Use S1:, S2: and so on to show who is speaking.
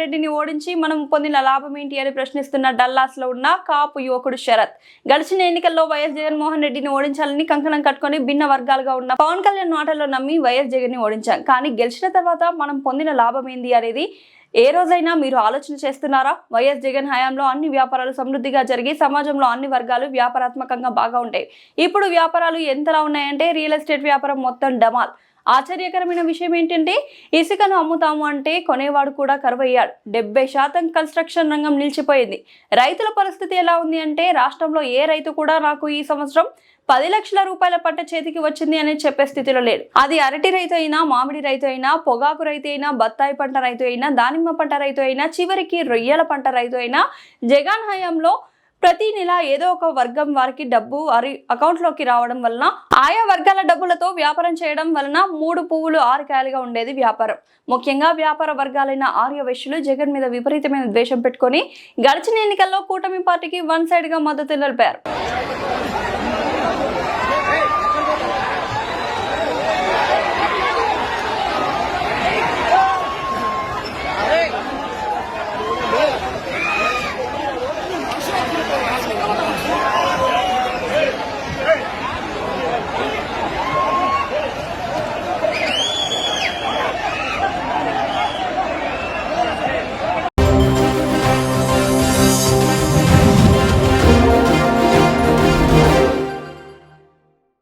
S1: రెడ్డిని ఓడించి మనం పొందిన లాభం ఏంటి అని ప్రశ్నిస్తున్న డల్లాస్లో ఉన్న కాపు యువకుడు శరత్. గడిచిన ఎన్నికల్లో వైఎస్ జగన్మోహన్ రెడ్డిని ఓడించాలని కంకణం కట్టుకొని భిన్న వర్గాలుగా ఉన్న పవన్ కళ్యాణ్ మాటల్లో నమ్మి వైఎస్ జగన్ని ఓడించాం. కానీ గెలిచిన తర్వాత మనం పొందిన లాభం ఏంది అనేది ఏ రోజైనా మీరు ఆలోచన చేస్తున్నారా? వైఎస్ జగన్ హయాంలో అన్ని వ్యాపారాలు సమృద్ధిగా జరిగి సమాజంలో అన్ని వర్గాలు వ్యాపారాత్మకంగా బాగా ఉంటాయి. ఇప్పుడు వ్యాపారాలు ఎంతలా ఉన్నాయంటే రియల్ ఎస్టేట్ వ్యాపారం మొత్తం డమాల్. ఆశ్చర్యకరమైన విషయం ఏంటంటే ఇసుకను అమ్ముతాము అంటే కొనేవాడు కూడా కరువయ్యాడు. డెబ్బై శాతం కన్స్ట్రక్షన్ రంగం నిలిచిపోయింది. రైతుల పరిస్థితి ఎలా ఉంది అంటే రాష్ట్రంలో ఏ రైతు కూడా నాకు ఈ సంవత్సరం పది లక్షల రూపాయల పంట చేతికి వచ్చింది అని చెప్పే స్థితిలో లేడు. అది అరటి రైతు అయినా మామిడి రైతు అయినా పొగాకు రైతు అయినా బత్తాయి పంట రైతు అయినా దానిమ్మ పంట రైతు అయినా చివరికి రొయ్యల పంట రైతు అయినా జగన్ హయాంలో ప్రతి నెల ఏదో ఒక వర్గం వారికి డబ్బు వారి అకౌంట్లోకి రావడం వలన ఆయా వర్గాల డబ్బులతో వ్యాపారం చేయడం వలన మూడు పువ్వులు ఆరుకాయలుగా ఉండేది వ్యాపారం. ముఖ్యంగా వ్యాపార వర్గాలైన ఆర్య వైశ్యులు జగన్ మీద విపరీతమైన ద్వేషం పెట్టుకొని గడిచిన ఎన్నికల్లో కూటమి పార్టీకి వన్ సైడ్గా మద్దతు నిలిపారు.